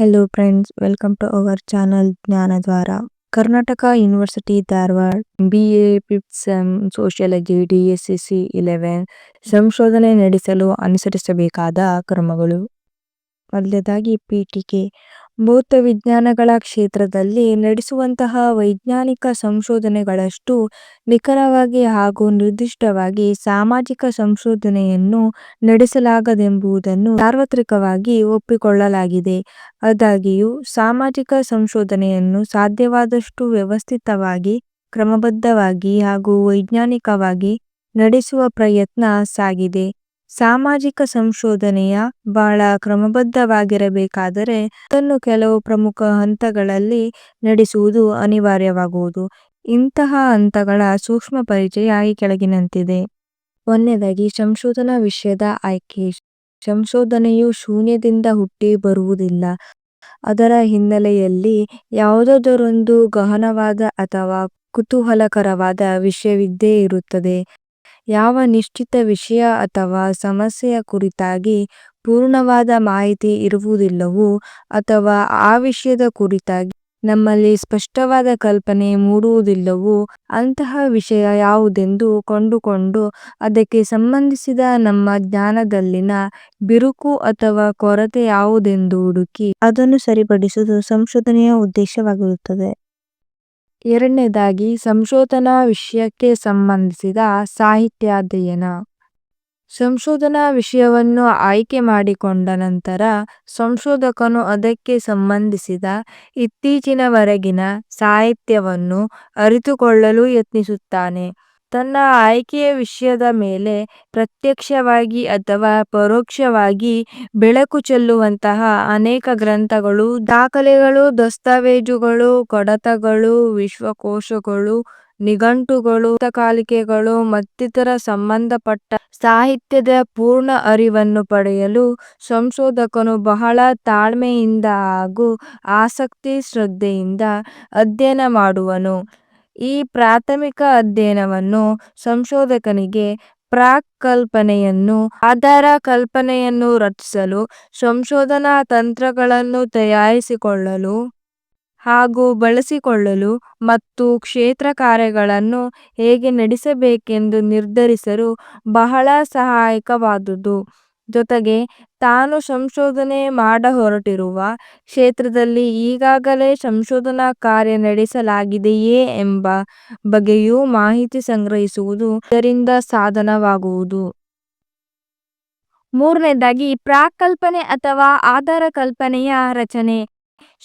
hello friends welcome to our channel Jnanadwara Karnataka university Dharwad B A fifth sem sociology D S C C eleven ಸಂಶೋಧನೆ ನಡೆಸಲು ಅನುಸರಿಸಬೇಕಾದ ಕ್ರಮಗಳು ಮೊದಲನೇದಾಗಿ ಪೀಠಿಕೆ ಭೌತ ವಿಜ್ಞಾನಗಳ ಕ್ಷೇತ್ರದಲ್ಲಿ ನಡೆಸುವಂತಹ ವೈಜ್ಞಾನಿಕ ಸಂಶೋಧನೆಗಳಷ್ಟು ನಿಖರವಾಗಿ ಹಾಗೂ ನಿರ್ದಿಷ್ಟವಾಗಿ ಸಾಮಾಜಿಕ ಸಂಶೋಧನೆಯನ್ನು ನಡೆಸಲಾಗದೆಂಬುದನ್ನು ಸಾರ್ವತ್ರಿಕವಾಗಿ ಒಪ್ಪಿಕೊಳ್ಳಲಾಗಿದೆ. ಆದಾಗಿಯೂ, ಸಾಮಾಜಿಕ ಸಂಶೋಧನೆಯನ್ನು ಸಾಧ್ಯವಾದಷ್ಟು ವ್ಯವಸ್ಥಿತವಾಗಿ, ಕ್ರಮಬದ್ಧವಾಗಿ ಹಾಗೂ ವೈಜ್ಞಾನಿಕವಾಗಿ ನಡೆಸುವ ಪ್ರಯತ್ನ ಸಾಗಿದೆ. ಸಾಮಾಜಿಕ ಸಂಶೋಧನೆಯ ಬಹಳ ಕ್ರಮಬದ್ಧವಾಗಿರಬೇಕಾದರೆ ಅದನ್ನು ಕೆಲವು ಪ್ರಮುಖ ಹಂತಗಳಲ್ಲಿ ನಡೆಸುವುದು ಅನಿವಾರ್ಯವಾಗುವುದು. ಇಂತಹ ಹಂತಗಳ ಸೂಕ್ಷ್ಮ ಪರಿಚಯ ಈ ಕೆಳಗಿನಂತಿದೆ. ಒಂದನೇದಾಗಿ, ಸಂಶೋಧನಾ ವಿಷಯದ ಆಯ್ಕೆ. ಸಂಶೋಧನೆಯು ಶೂನ್ಯದಿಂದ ಹುಟ್ಟಿ ಬರುವುದಿಲ್ಲ. ಅದರ ಹಿನ್ನೆಲೆಯಲ್ಲಿ ಯಾವುದಾದರೊಂದು ಗಹನವಾದ ಅಥವಾ ಕುತೂಹಲಕರವಾದ ವಿಷಯವಿದ್ದೇ ಇರುತ್ತದೆ. ಯಾವ ನಿಶ್ಚಿತ ವಿಷಯ ಅಥವಾ ಸಮಸ್ಯೆಯ ಕುರಿತಾಗಿ ಪೂರ್ಣವಾದ ಮಾಹಿತಿ ಇರುವುದಿಲ್ಲವೋ ಅಥವಾ ಆ ವಿಷಯದ ಕುರಿತಾಗಿ ನಮ್ಮಲ್ಲಿ ಸ್ಪಷ್ಟವಾದ ಕಲ್ಪನೆ ಮೂಡುವುದಿಲ್ಲವೋ ಅಂತಹ ವಿಷಯ ಯಾವುದೆಂದು ಕಂಡುಕೊಂಡು ಅದಕ್ಕೆ ಸಂಬಂಧಿಸಿದ ನಮ್ಮ ಜ್ಞಾನದಲ್ಲಿನ ಬಿರುಕು ಅಥವಾ ಕೊರತೆ ಯಾವುದೆಂದು ಹುಡುಕಿ ಅದನ್ನು ಸರಿಪಡಿಸುವುದು ಸಂಶೋಧನೆಯ ಉದ್ದೇಶವಾಗಿರುತ್ತದೆ. ಎರಡನೇದಾಗಿ ಸಂಶೋಧನಾ ವಿಷಯಕ್ಕೆ ಸಂಬಂಧಿಸಿದ ಸಾಹಿತ್ಯಾಧ್ಯಯನ ಸಂಶೋಧನಾ ವಿಷಯವನ್ನು ಆಯ್ಕೆ ಮಾಡಿಕೊಂಡ ನಂತರ ಸಂಶೋಧಕನು ಅದಕ್ಕೆ ಸಂಬಂಧಿಸಿದ ಇತ್ತೀಚಿನವರೆಗಿನ ಸಾಹಿತ್ಯವನ್ನು ಅರಿತುಕೊಳ್ಳಲು ಯತ್ನಿಸುತ್ತಾನೆ. ತನ್ನ ಆಯ್ಕೆಯ ವಿಷಯದ ಮೇಲೆ ಪ್ರತ್ಯಕ್ಷವಾಗಿ ಅಥವಾ ಪರೋಕ್ಷವಾಗಿ ಬೆಳಕು ಚೆಲ್ಲುವಂತಹ ಅನೇಕ ಗ್ರಂಥಗಳು, ದಾಖಲೆಗಳು, ದಸ್ತಾವೇಜುಗಳು, ಕಡತಗಳು, ವಿಶ್ವಕೋಶಗಳು, ನಿಘಂಟುಗಳು ಕಾಲಿಕೆಗಳು ಮತ್ತಿತರ ಸಂಬಂಧಪಟ್ಟ ಸಾಹಿತ್ಯದ ಪೂರ್ಣ ಅರಿವನ್ನು ಪಡೆಯಲು ಸಂಶೋಧಕನು ಬಹಳ ತಾಳ್ಮೆಯಿಂದ ಹಾಗೂ ಆಸಕ್ತಿ, ಶ್ರದ್ಧೆಯಿಂದ ಅಧ್ಯಯನ ಮಾಡುವನು. ಈ ಪ್ರಾಥಮಿಕ ಅಧ್ಯಯನವನ್ನು ಸಂಶೋಧಕನಿಗೆ ಪ್ರಾಕ್ ಕಲ್ಪನೆಯನ್ನು ಆಧಾರ ಕಲ್ಪನೆಯನ್ನು ರಚಿಸಲು, ಸಂಶೋಧನಾ ತಂತ್ರಗಳನ್ನು ತಯಾರಿಸಿಕೊಳ್ಳಲು ಹಾಗೂ ಬಳಸಿಕೊಳ್ಳಲು ಮತ್ತು ಕ್ಷೇತ್ರ ಕಾರ್ಯಗಳನ್ನು ಹೇಗೆ ನಡೆಸಬೇಕೆಂದು ನಿರ್ಧರಿಸಲು ಬಹಳ ಸಹಾಯಕವಾದುದು. ಜೊತೆಗೆ ತಾನು ಸಂಶೋಧನೆ ಮಾಡ ಹೊರಟಿರುವ ಕ್ಷೇತ್ರದಲ್ಲಿ ಈಗಾಗಲೇ ಸಂಶೋಧನಾ ಕಾರ್ಯ ನಡೆಸಲಾಗಿದೆಯೇ ಎಂಬ ಬಗ್ಗೆಯೂ ಮಾಹಿತಿ ಸಂಗ್ರಹಿಸುವುದು ಇದರಿಂದ ಸಾಧನವಾಗುವುದು. ಮೂರನೇದಾಗಿ ಪ್ರಾಕಲ್ಪನೆ ಅಥವಾ ಆಧಾರ ಕಲ್ಪನೆಯ ರಚನೆ.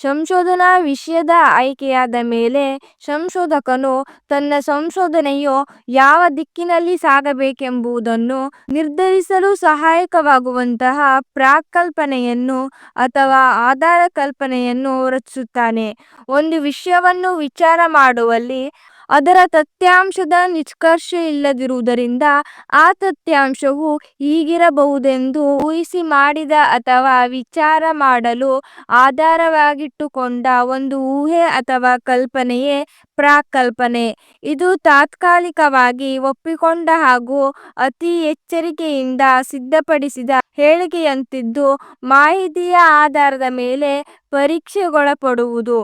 ಸಂಶೋಧನಾ ವಿಷಯದ ಆಯ್ಕೆಯಾದ ಮೇಲೆ ಸಂಶೋಧಕನು ತನ್ನ ಸಂಶೋಧನೆಯು ಯಾವ ದಿಕ್ಕಿನಲ್ಲಿ ಸಾಗಬೇಕೆಂಬುದನ್ನು ನಿರ್ಧರಿಸಲು ಸಹಾಯಕವಾಗುವಂತಹ ಪ್ರಾಕಲ್ಪನೆಯನ್ನು ಅಥವಾ ಆಧಾರ ಕಲ್ಪನೆಯನ್ನು ರಚಿಸುತ್ತಾನೆ. ಒಂದು ವಿಷಯವನ್ನು ವಿಚಾರ ಮಾಡುವಲ್ಲಿ ಅದರ ತಥ್ಯಾಂಶದ ನಿಷ್ಕರ್ಷ ಇಲ್ಲದಿರುವುದರಿಂದ ಆ ತಥ್ಯಾಂಶವು ಹೀಗಿರಬಹುದೆಂದು ಊಹಿಸಿ ಮಾಡಿದ ಅಥವಾ ವಿಚಾರ ಮಾಡಲು ಆಧಾರವಾಗಿಟ್ಟುಕೊಂಡ ಒಂದು ಊಹೆ ಅಥವಾ ಕಲ್ಪನೆಯೇ ಪ್ರಾಕಲ್ಪನೆ. ಇದು ತಾತ್ಕಾಲಿಕವಾಗಿ ಒಪ್ಪಿಕೊಂಡ ಹಾಗೂ ಅತಿ ಎಚ್ಚರಿಕೆಯಿಂದ ಸಿದ್ಧಪಡಿಸಿದ ಹೇಳಿಕೆಯಂತಿದ್ದು ಮಾಹಿತಿಯ ಆಧಾರದ ಮೇಲೆ ಪರೀಕ್ಷೆಗೊಳಪಡುವುದು.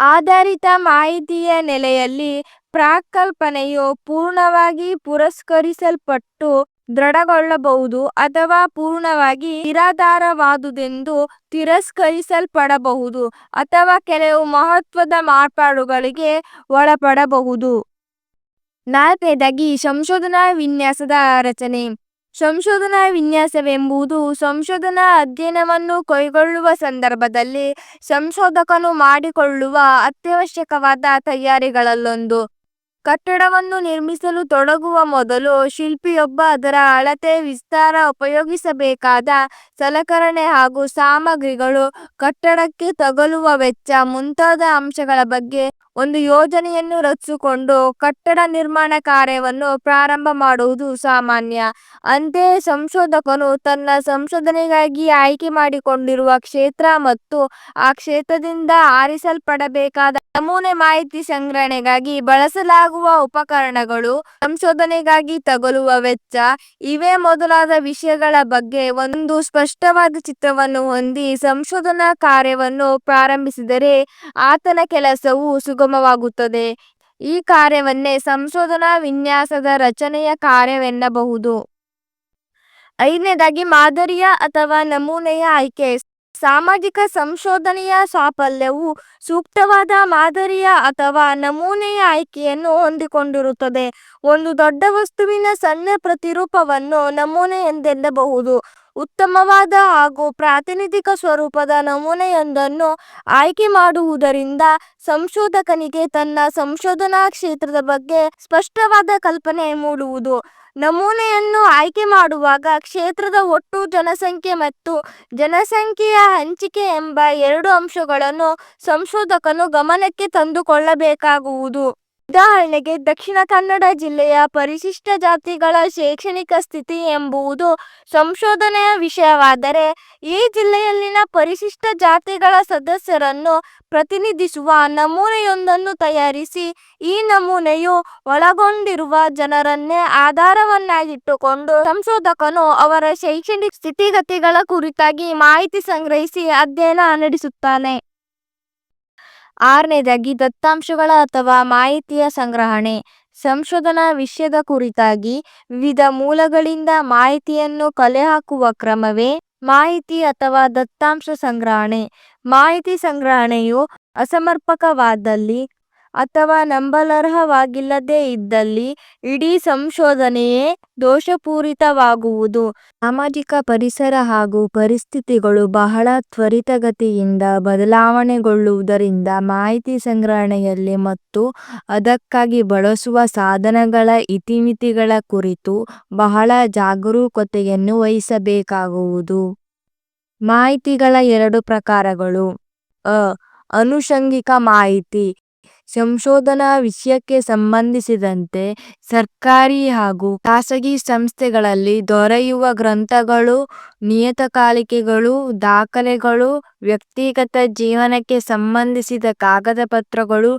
ಆಧಾರಿತ ಮಾಹಿತಿಯ ನೆಲೆಯಲ್ಲಿ ಪ್ರಾಕಲ್ಪನೆಯು ಪೂರ್ಣವಾಗಿ ಪುರಸ್ಕರಿಸಲ್ಪಟ್ಟು ದೃಢಗೊಳ್ಳಬಹುದು ಅಥವಾ ಪೂರ್ಣವಾಗಿ ನಿರಾಧಾರವಾದುದೆಂದು ತಿರಸ್ಕರಿಸಲ್ಪಡಬಹುದು ಅಥವಾ ಕೆಲವು ಮಹತ್ವದ ಮಾರ್ಪಾಡುಗಳಿಗೆ ಒಳಪಡಬಹುದು. ನಾಲ್ಕನೇದಾಗಿ ಸಂಶೋಧನಾ ವಿನ್ಯಾಸದ ರಚನೆ. ಸಂಶೋಧನಾ ವಿನ್ಯಾಸವೆಂಬುದು ಸಂಶೋಧನಾ ಅಧ್ಯಯನವನ್ನು ಕೈಗೊಳ್ಳುವ ಸಂದರ್ಭದಲ್ಲಿ ಸಂಶೋಧಕನು ಮಾಡಿಕೊಳ್ಳುವ ಅತ್ಯವಶ್ಯಕವಾದ ತಯಾರಿಗಳಲ್ಲೊಂದು. ಕಟ್ಟಡವನ್ನು ನಿರ್ಮಿಸಲು ತೊಡಗುವ ಮೊದಲು ಶಿಲ್ಪಿಯೊಬ್ಬ ಅದರ ಅಳತೆ, ವಿಸ್ತಾರ ಉಪಯೋಗಿಸಬೇಕಾದ ಸಲಕರಣೆ ಹಾಗೂ ಸಾಮಗ್ರಿಗಳು ಕಟ್ಟಡಕ್ಕೆ ತಗಲುವ ವೆಚ್ಚ ಮುಂತಾದ ಅಂಶಗಳ ಬಗ್ಗೆ ಒಂದು ಯೋಜನೆಯನ್ನು ರಚಿಸಿಕೊಂಡು ಕಟ್ಟಡ ನಿರ್ಮಾಣ ಕಾರ್ಯವನ್ನು ಪ್ರಾರಂಭ ಮಾಡುವುದು ಸಾಮಾನ್ಯ. ಅಂತೆಯೇ ಸಂಶೋಧಕನು ತನ್ನ ಸಂಶೋಧನೆಗಾಗಿ ಆಯ್ಕೆ ಮಾಡಿಕೊಂಡಿರುವ ಕ್ಷೇತ್ರ ಮತ್ತು ಆ ಕ್ಷೇತ್ರದಿಂದ ಆರಿಸಲ್ಪಡಬೇಕಾದ ನಮೂನೆ ಮಾಹಿತಿ ಸಂಗ್ರಹಣೆಗಾಗಿ ಬಳಸಲಾಗುವ ಉಪಕರಣಗಳು, ಸಂಶೋಧನೆಗಾಗಿ ತಗಲುವ ವೆಚ್ಚ ಇವೇ ಮೊದಲಾದ ವಿಷಯಗಳ ಬಗ್ಗೆ ಒಂದು ಸ್ಪಷ್ಟವಾದ ಚಿತ್ರವನ್ನು ಹೊಂದಿ ಸಂಶೋಧನಾ ಕಾರ್ಯವನ್ನು ಪ್ರಾರಂಭಿಸಿದರೆ ಆತನ ಕೆಲಸವು. ಈ ಕಾರ್ಯವನ್ನೇ ಸಂಶೋಧನಾ ವಿನ್ಯಾಸದ ರಚನೆಯ ಕಾರ್ಯವೆನ್ನಬಹುದು. ಐದನೇದಾಗಿ ಮಾದರಿಯ ಅಥವಾ ನಮೂನೆಯ ಆಯ್ಕೆ. ಸಾಮಾಜಿಕ ಸಂಶೋಧನೆಯ ಸಾಫಲ್ಯವು ಸೂಕ್ತವಾದ ಮಾದರಿಯ ಅಥವಾ ನಮೂನೆಯ ಆಯ್ಕೆಯನ್ನು ಹೊಂದಿಕೊಂಡಿರುತ್ತದೆ. ಒಂದು ದೊಡ್ಡ ವಸ್ತುವಿನ ಸಣ್ಣ ಪ್ರತಿರೂಪವನ್ನು ನಮೂನೆ ಎಂದೆನ್ನಬಹುದು. ಉತ್ತಮವಾದ ಹಾಗೂ ಪ್ರಾತಿನಿಧಿಕ ಸ್ವರೂಪದ ನಮೂನೆಯೊಂದನ್ನು ಆಯ್ಕೆ ಮಾಡುವುದರಿಂದ ಸಂಶೋಧಕನಿಗೆ ತನ್ನ ಸಂಶೋಧನಾ ಕ್ಷೇತ್ರದ ಬಗ್ಗೆ ಸ್ಪಷ್ಟವಾದ ಕಲ್ಪನೆ ಮೂಡುವುದು. ನಮೂನೆಯನ್ನು ಆಯ್ಕೆ ಮಾಡುವಾಗ ಕ್ಷೇತ್ರದ ಒಟ್ಟು ಜನಸಂಖ್ಯೆ ಮತ್ತು ಜನಸಂಖ್ಯೆಯ ಹಂಚಿಕೆ ಎಂಬ ಎರಡು ಅಂಶಗಳನ್ನು ಸಂಶೋಧಕನು ಗಮನಕ್ಕೆ ತಂದುಕೊಳ್ಳಬೇಕಾಗುವುದು. ಉದಾಹರಣೆಗೆ ದಕ್ಷಿಣ ಕನ್ನಡ ಜಿಲ್ಲೆಯ ಪರಿಶಿಷ್ಟ ಜಾತಿಗಳ ಶೈಕ್ಷಣಿಕ ಸ್ಥಿತಿ ಎಂಬುದು ಸಂಶೋಧನೆಯ ವಿಷಯವಾದರೆ, ಈ ಜಿಲ್ಲೆಯಲ್ಲಿನ ಪರಿಶಿಷ್ಟ ಜಾತಿಗಳ ಸದಸ್ಯರನ್ನು ಪ್ರತಿನಿಧಿಸುವ ನಮೂನೆಯೊಂದನ್ನು ತಯಾರಿಸಿ, ಈ ನಮೂನೆಯು ಒಳಗೊಂಡಿರುವ ಜನರನ್ನೇ ಆಧಾರವನ್ನಾಗಿಟ್ಟುಕೊಂಡು ಸಂಶೋಧಕನು ಅವರ ಶೈಕ್ಷಣಿಕ ಸ್ಥಿತಿಗತಿಗಳ ಕುರಿತಾಗಿ ಮಾಹಿತಿ ಸಂಗ್ರಹಿಸಿ ಅಧ್ಯಯನ ನಡೆಸುತ್ತಾನೆ. ಆರನೇದಾಗಿ ದತ್ತಾಂಶಗಳ ಅಥವಾ ಮಾಹಿತಿಯ ಸಂಗ್ರಹಣೆ. ಸಂಶೋಧನಾ ವಿಷಯದ ಕುರಿತಾಗಿ ವಿವಿಧ ಮೂಲಗಳಿಂದ ಮಾಹಿತಿಯನ್ನು ಕಲೆಹಾಕುವ ಕ್ರಮವೇ ಮಾಹಿತಿ ಅಥವಾ ದತ್ತಾಂಶ ಸಂಗ್ರಹಣೆ. ಮಾಹಿತಿ ಸಂಗ್ರಹಣೆಯು ಅಸಮರ್ಪಕವಾದಲ್ಲಿ ಅಥವಾ ನಂಬಲರ್ಹವಾಗಿಲ್ಲದೇ ಇದ್ದಲ್ಲಿ ಇಡೀ ಸಂಶೋಧನೆಯೇ ದೋಷಪೂರಿತವಾಗುವುದು. ಸಾಮಾಜಿಕ ಪರಿಸರ ಹಾಗೂ ಪರಿಸ್ಥಿತಿಗಳು ಬಹಳ ತ್ವರಿತಗತಿಯಿಂದ ಬದಲಾವಣೆಗೊಳ್ಳುವುದರಿಂದ ಮಾಹಿತಿ ಸಂಗ್ರಹಣೆಯಲ್ಲಿ ಮತ್ತು ಅದಕ್ಕಾಗಿ ಬಳಸುವ ಸಾಧನಗಳ ಇತಿಮಿತಿಗಳ ಕುರಿತು ಬಹಳ ಜಾಗರೂಕತೆಯನ್ನು ವಹಿಸಬೇಕಾಗುವುದು. ಮಾಹಿತಿಗಳ ಎರಡು ಪ್ರಕಾರಗಳು ಅ. ಆನುಷಂಗಿಕ ಮಾಹಿತಿ. ಸಂಶೋಧನಾ ವಿಷಯಕ್ಕೆ ಸಂಬಂಧಿಸಿದಂತೆ ಸರ್ಕಾರಿ ಹಾಗೂ ಖಾಸಗಿ ಸಂಸ್ಥೆಗಳಲ್ಲಿ ದೊರೆಯುವ ಗ್ರಂಥಗಳು, ನಿಯತಕಾಲಿಕೆಗಳು, ದಾಖಲೆಗಳು, ವ್ಯಕ್ತಿಗತ ಜೀವನಕ್ಕೆ ಸಂಬಂಧಿಸಿದ ಕಾಗದಪತ್ರಗಳು,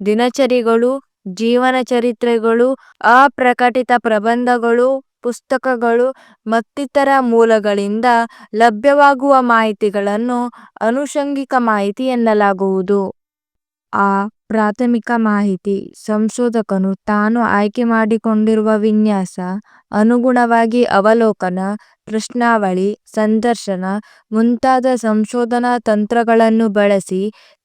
ದಿನಚರಿಗಳು, ಜೀವನ ಚರಿತ್ರೆಗಳು, ಅಪ್ರಕಟಿತ ಪ್ರಬಂಧಗಳು, ಪುಸ್ತಕಗಳು ಮತ್ತಿತರ ಮೂಲಗಳಿಂದ ಲಭ್ಯವಾಗುವ ಮಾಹಿತಿಗಳನ್ನು ಆನುಷಂಗಿಕ ಮಾಹಿತಿ ಎನ್ನಲಾಗುವುದು. ಅ. ಪ್ರಾಥಮಿಕ ಮಾಹಿತಿ. ಸಂಶೋಧಕನು ತಾನು ಆಯ್ಕೆ ಮಾಡಿಕೊಂಡಿರುವ ವಿನ್ಯಾಸ ಅನುಗುಣವಾಗಿ ಅವಲೋಕನ, ಪ್ರಶ್ನಾವಳಿ, ಸಂದರ್ಶನ ಮುಂತಾದ ಸಂಶೋಧನಾ ತಂತ್ರಗಳನ್ನು ಬಳಸಿ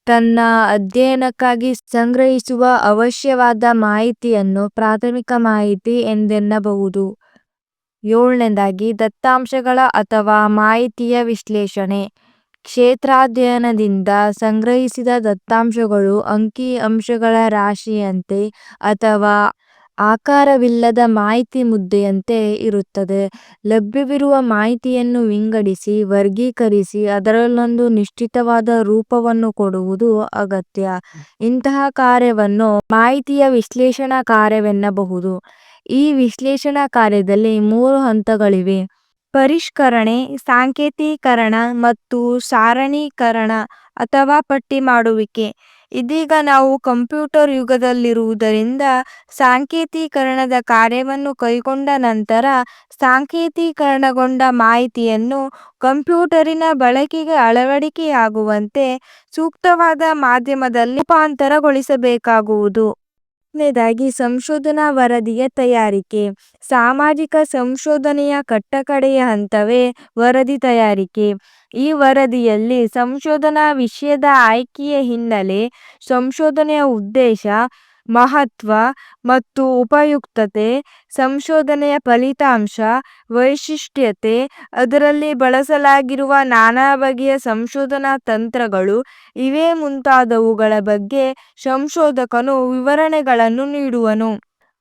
ತನ್ನ ಅಧ್ಯಯನಕ್ಕಾಗಿ ಸಂಗ್ರಹಿಸುವ ಅವಶ್ಯವಾದ ಮಾಹಿತಿಯನ್ನು ಪ್ರಾಥಮಿಕ ಮಾಹಿತಿ ಎಂದೆನ್ನಬಹುದು. ಏಳನೇದಾಗಿ ದತ್ತಾಂಶಗಳ ಅಥವಾ ಮಾಹಿತಿಯ ವಿಶ್ಲೇಷಣೆ. ಕ್ಷೇತ್ರಾಧ್ಯಯನದಿಂದ ಸಂಗ್ರಹಿಸಿದ ದತ್ತಾಂಶಗಳು ಅಂಕಿ ಅಂಶಗಳ ರಾಶಿಯಂತೆ ಅಥವಾ ಆಕಾರವಿಲ್ಲದ ಮಾಹಿತಿ ಮುದ್ದೆಯಂತೆ ಇರುತ್ತದೆ. ಲಭ್ಯವಿರುವ ಮಾಹಿತಿಯನ್ನು ವಿಂಗಡಿಸಿ, ವರ್ಗೀಕರಿಸಿ ಅದರಲ್ಲೊಂದು ನಿಶ್ಚಿತವಾದ ರೂಪವನ್ನು ಕೊಡುವುದು ಅಗತ್ಯ. ಇಂತಹ ಕಾರ್ಯವನ್ನು ಮಾಹಿತಿಯ ವಿಶ್ಲೇಷಣಾ ಕಾರ್ಯವೆನ್ನಬಹುದು. ಈ ವಿಶ್ಲೇಷಣಾ ಕಾರ್ಯದಲ್ಲಿ ಮೂರು ಹಂತಗಳಿವೆ. ಪರಿಷ್ಕರಣೆ, ಸಾಂಕೇತಿಕರಣ ಮತ್ತು ಸಾರಣೀಕರಣ ಅಥವಾ ಪಟ್ಟಿ ಮಾಡುವಿಕೆ. ಇದೀಗ ನಾವು ಕಂಪ್ಯೂಟರ್ ಯುಗದಲ್ಲಿರುವುದರಿಂದ ಸಾಂಕೇತೀಕರಣದ ಕಾರ್ಯವನ್ನು ಕೈಗೊಂಡ ನಂತರ ಸಾಂಕೇತೀಕರಣಗೊಂಡ ಮಾಹಿತಿಯನ್ನು ಕಂಪ್ಯೂಟರಿನ ಬಳಕೆಗೆ ಅಳವಡಿಕೆಯಾಗುವಂತೆ ಸೂಕ್ತವಾದ ಮಾಧ್ಯಮದಲ್ಲಿ ರೂಪಾಂತರಗೊಳಿಸಬೇಕಾಗುವುದು. ಐದನೇದಾಗಿ ಸಂಶೋಧನಾ ವರದಿಯ ತಯಾರಿಕೆ. ಸಾಮಾಜಿಕ ಸಂಶೋಧನೆಯ ಕಟ್ಟಕಡೆಯ ಹಂತವೇ ವರದಿ ತಯಾರಿಕೆ. ಈ ವರದಿಯಲ್ಲಿ ಸಂಶೋಧನಾ ವಿಷಯದ ಆಯ್ಕೆಯ ಹಿನ್ನೆಲೆ, ಸಂಶೋಧನೆಯ ಉದ್ದೇಶ, ಮಹತ್ವ ಮತ್ತು ಉಪಯುಕ್ತತೆ, ಸಂಶೋಧನೆಯ ಫಲಿತಾಂಶ, ವೈಶಿಷ್ಟ್ಯತೆ, ಅದರಲ್ಲಿ ಬಳಸಲಾಗಿರುವ ನಾನಾ ಬಗೆಯ ಸಂಶೋಧನಾ ತಂತ್ರಗಳು ಇವೇ ಮುಂತಾದವುಗಳ ಬಗ್ಗೆ ಸಂಶೋಧಕನು ವಿವರಣೆಗಳನ್ನು ನೀಡುವನು.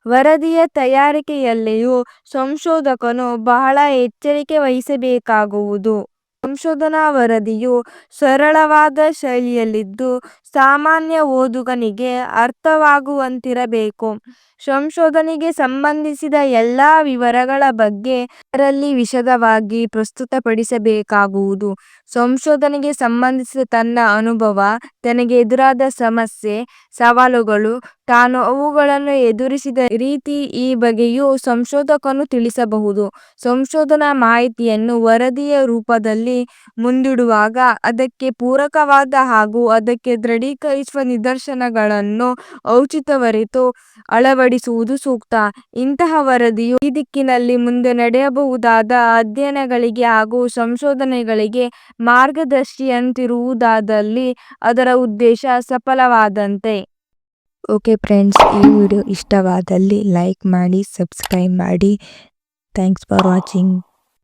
ವರದಿಯ ತಯಾರಿಕೆಯಲ್ಲಿಯೂ ಸಂಶೋಧಕನು ಬಹಳ ಎಚ್ಚರಿಕೆ ವಹಿಸಬೇಕಾಗುವುದು. ಸಂಶೋಧನಾ ವರದಿಯು ಸರಳವಾದ ಶೈಲಿಯಲ್ಲಿದ್ದು ಸಾಮಾನ್ಯ ಓದುಗನಿಗೆ ಅರ್ಥವಾಗುವಂತಿರಬೇಕು. ಸಂಶೋಧನೆಗೆ ಸಂಬಂಧಿಸಿದ ಎಲ್ಲಾ ವಿವರಗಳ ಬಗ್ಗೆ ಅದರಲ್ಲಿ ವಿಷದವಾಗಿ ಪ್ರಸ್ತುತಪಡಿಸಬೇಕಾಗುವುದು. ಸಂಶೋಧನೆಗೆ ಸಂಬಂಧಿಸಿದ ತನ್ನ ಅನುಭವ, ತನಗೆ ಎದುರಾದ ಸಮಸ್ಯೆ, ಸವಾಲುಗಳು, ತಾನು ಅವುಗಳನ್ನು ಎದುರಿಸಿದ ರೀತಿ ಈ ಬಗೆಯೂ ಸಂಶೋಧಕನು ತಿಳಿಸಬಹುದು. ಸಂಶೋಧನಾ ಮಾಹಿತಿಯನ್ನು ವರದಿಯ ರೂಪದಲ್ಲಿ ಮುಂದಿಡುವಾಗ ಅದಕ್ಕೆ ಪೂರಕವಾದ ಹಾಗೂ ಅದಕ್ಕೆ ದೃಢೀಕರಿಸುವ ನಿದರ್ಶನಗಳನ್ನು ಔಚಿತ್ಯವರಿತು ಅಳವಡಿಸುವುದು ಸೂಕ್ತ. ಇಂತಹ ವರದಿಯು ಈ ದಿಕ್ಕಿನಲ್ಲಿ ಮುಂದೆ ನಡೆಯಬಹುದಾದ ಅಧ್ಯಯನಗಳಿಗೆ ಹಾಗೂ ಸಂಶೋಧನೆಗಳಿಗೆ ಮಾರ್ಗದರ್ಶಿಯಂತಿರುವುದಾದಲ್ಲಿ ಅದರ ಉದ್ದೇಶ ಸಫಲವಾದಂತೆ. ಓಕೆ ಫ್ರೆಂಡ್ಸ್ ಈ ವಿಡಿಯೋ ಇಷ್ಟವಾದಲ್ಲಿ ಲೈಕ್ ಮಾಡಿ ಸಬ್ಸ್ಕ್ರೈಬ್ ಮಾಡಿ ಥ್ಯಾಂಕ್ಸ್ ಫಾರ್ ವಾಚಿಂಗ್